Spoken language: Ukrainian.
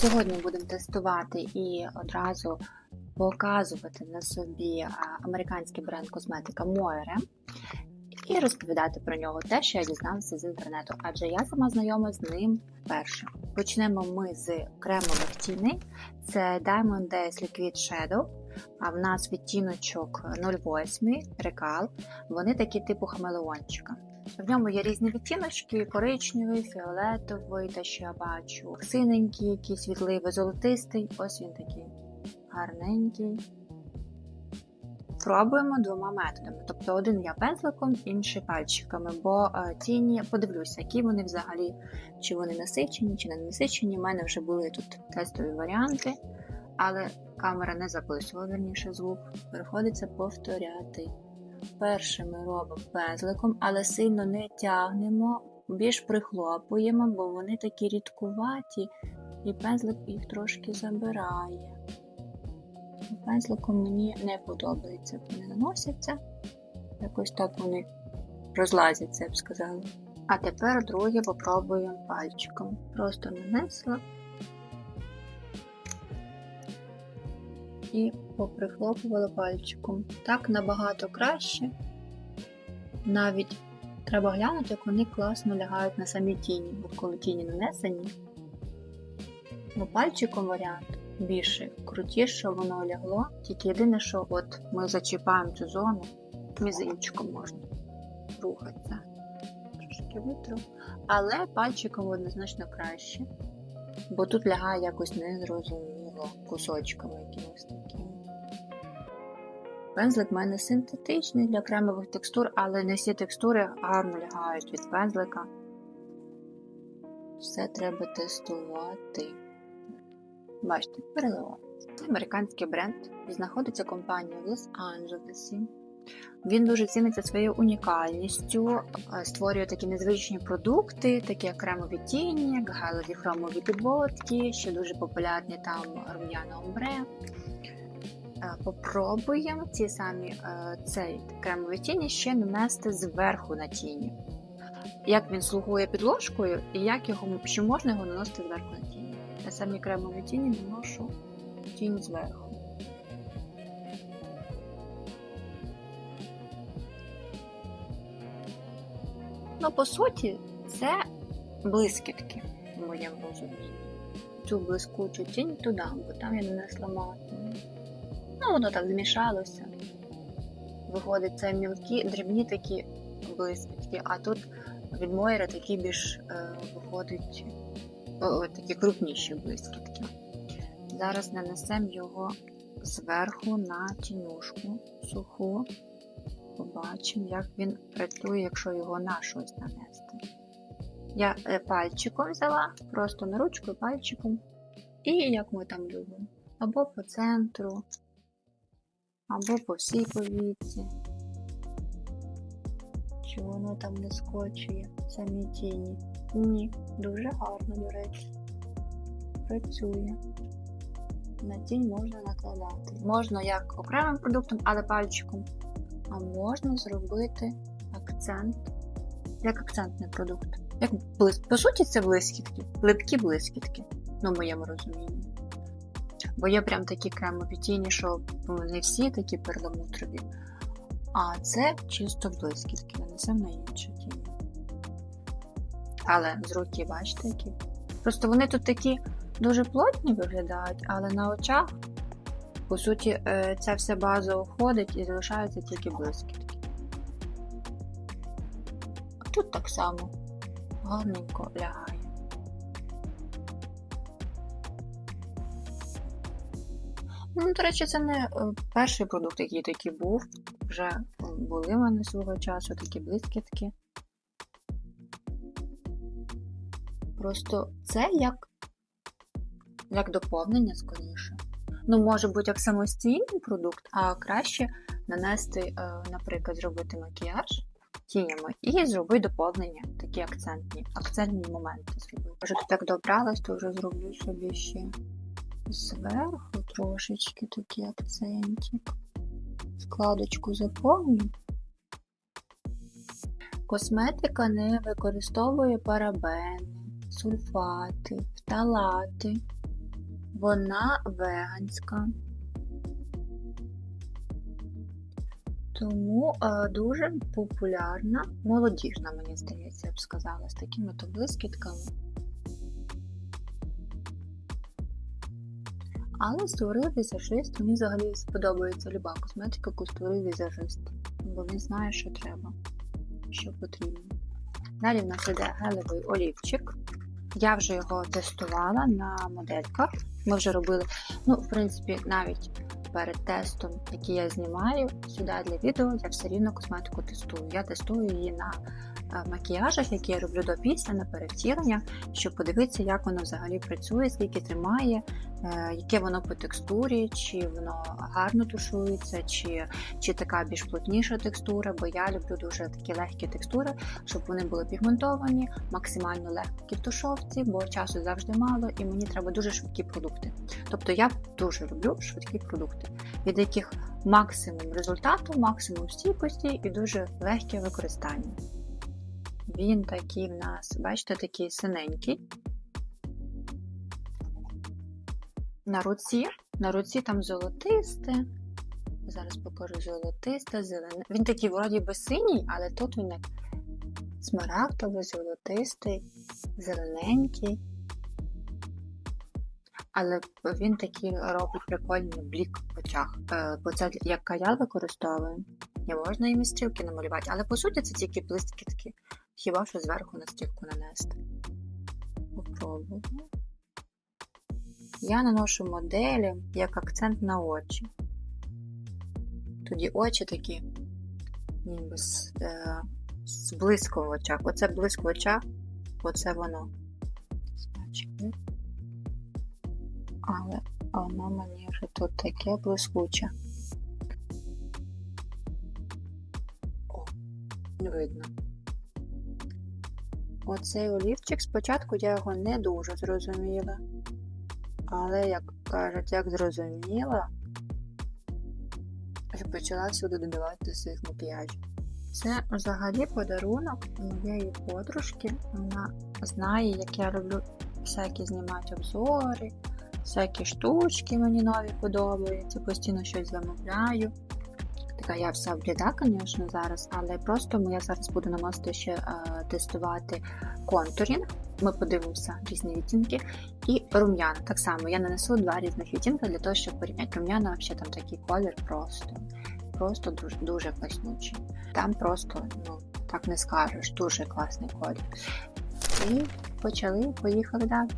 Сьогодні будемо тестувати і одразу показувати на собі американський бренд косметика Moire і розповідати про нього те, що я дізналася з інтернету, адже я сама знайома з ним вперше. Почнемо ми з кремових тіней. Це Diamond Days Liquid Shadow. А в нас відтіночок 08 рекал. Вони такі типу хамелеончика. В ньому є різні відтіночки: коричневий, фіолетовий, те, що я бачу, синенький, якийсь світливий, золотистий. Ось він такий гарненький. Пробуємо двома методами. Тобто один я пензликом, інший пальчиками, бо е, тіні подивлюся, які вони взагалі, чи вони насичені, чи не насичені. У мене вже були тут тестові варіанти, але камера не записувала верніше звук. Приходиться повторяти. Перше ми робимо пензликом, але сильно не тягнемо, більш прихлопуємо, бо вони такі рідкуваті, і пензлик їх трошки забирає. Пензликом мені не подобається, вони наносяться. Якось так вони розлазяться, я б сказала. А тепер друге попробуємо пальчиком. Просто нанесла і поприхлопувала пальчиком. Так набагато краще. Навіть треба глянути, як вони класно лягають на самі тіні, бо коли тіні нанесені, бо пальчиком варіант більше крутіше воно лягло. Тільки єдине, що от ми зачіпаємо цю зону, мізинчиком можна рухатися. Трошки витру. Але пальчиком однозначно краще, бо тут лягає якось незрозуміло кусочками якимось такими. Пензлик в мене синтетичний для кремових текстур, але не всі текстури гарно лягають від пензлика. Все треба тестувати. Бачите, переливаю. Це американський бренд. Знаходиться компанія в Лос-Анджелесі. Він дуже ціниться своєю унікальністю, створює такі незвичні продукти, такі як кремові тіні, як галові хромові підводки, ще дуже популярні там рум'яна омбре. Попробуємо ці самі цей кремові тіні ще нанести зверху на тіні. Як він слугує підложкою, і як його чи можна його наносити зверху на тіні. Я самі кремові тіні наношу тінь зверху. Ну, по суті, це блискітки в моєму розумінні. Цю блискучу тінь туди, бо там я нанесла матну. Ну, воно так змішалося. Виходить, це мілкі, дрібні такі блискітки, а тут від Мойра такі більш е, виходить такі крупніші блискітки. Зараз нанесемо його зверху на тінюшку суху. Побачимо, як він працює, якщо його на щось нанести. Я е, пальчиком взяла, просто на ручку пальчиком. І як ми там любимо, або по центру, або по всій повіці. Чи воно там не скочує самі тіні? Ні, дуже гарно, до речі. Працює. На тінь можна накладати. Можна як окремим продуктом, але пальчиком. А можна зробити акцент, як акцентний продукт. Як блис... По суті, це блискітки, липкі блискітки, ну, моєму розумінні. Бо є прям такі кремові тіні, що не всі такі перламутрові. А це чисто блискітки, нанесемо на інші тіні. Але з руки, бачите, які. Просто вони тут такі дуже плотні виглядають, але на очах, по суті, е, ця вся база уходить і залишаються тільки блискітки. А тут так само гарненько лягає. Ну, до речі, це не е, перший продукт, який такий був. Вже були в мене свого часу такі блискітки. Просто це як як доповнення скоріше. Ну, може бути як самостійний продукт, а краще нанести, е, наприклад, зробити макіяж тінями і зробити доповнення, такі акцентні, акцентні моменти зробити. Вже тут так добралась, то вже зроблю собі ще зверху трошечки такий акцентик. Складочку заповню. Косметика не використовує парабени, сульфати, фталати. Вона веганська. Тому е, дуже популярна, молодіжна, мені здається, я б сказала, з такими то блискітками. Але створив візажист, мені взагалі сподобається люба косметика, яку створив візажист. Бо він знає, що треба, що потрібно. Далі в нас іде гелевий олівчик. Я вже його тестувала на модельках. Ми вже робили, ну, в принципі, навіть перед тестом, який я знімаю сюди для відео, я все рівно косметику тестую. Я тестую її на е, макіяжах, які я роблю до після, на перевтілення, щоб подивитися, як воно взагалі працює, скільки тримає, е, яке воно по текстурі, чи воно гарно тушується, чи, чи така більш плотніша текстура, бо я люблю дуже такі легкі текстури, щоб вони були пігментовані, максимально легкі в тушовці, бо часу завжди мало, і мені треба дуже швидкі продукти. Тобто я дуже люблю швидкі продукти, від яких максимум результату, максимум стійкості і дуже легке використання. Він такий в нас, бачите, такий синенький. На руці, на руці там золотисте. Зараз покажу золотисте, зелене. Він такий вроді би синій, але тут він як смарагдовий, золотистий, зелененький. Але він такий робить прикольний блік в очах. Е, Бо це як каял використовую. І можна і стрілки намалювати, але по суті це тільки блискітки. Хіба що зверху на стрілку нанести. Попробуємо. Я наношу моделі як акцент на очі. Тоді очі такі, ніби з, е, з блиском в очах. Оце блиск в очах, оце воно. Але воно мені вже тут таке блискуче. О, не видно. Оцей олівчик спочатку я його не дуже зрозуміла. Але, як кажуть, як зрозуміла, і почала всюди додавати до своїх макіяжів. Це взагалі подарунок моєї подружки. Вона знає, як я люблю всякі знімати обзори, всякі штучки мені нові подобаються, постійно щось замовляю. Така я вся бліда, звісно, зараз, але просто я зараз буду наносити ще е, тестувати контурінг. Ми подивимося різні відтінки. І рум'яна. Так само я нанесу два різних відтінки для того, щоб порівняти рум'яна, взагалі там такий колір просто. Просто дуже дуже класнючий. Там просто, ну, так не скажеш, дуже класний колір. І почали, поїхали далі.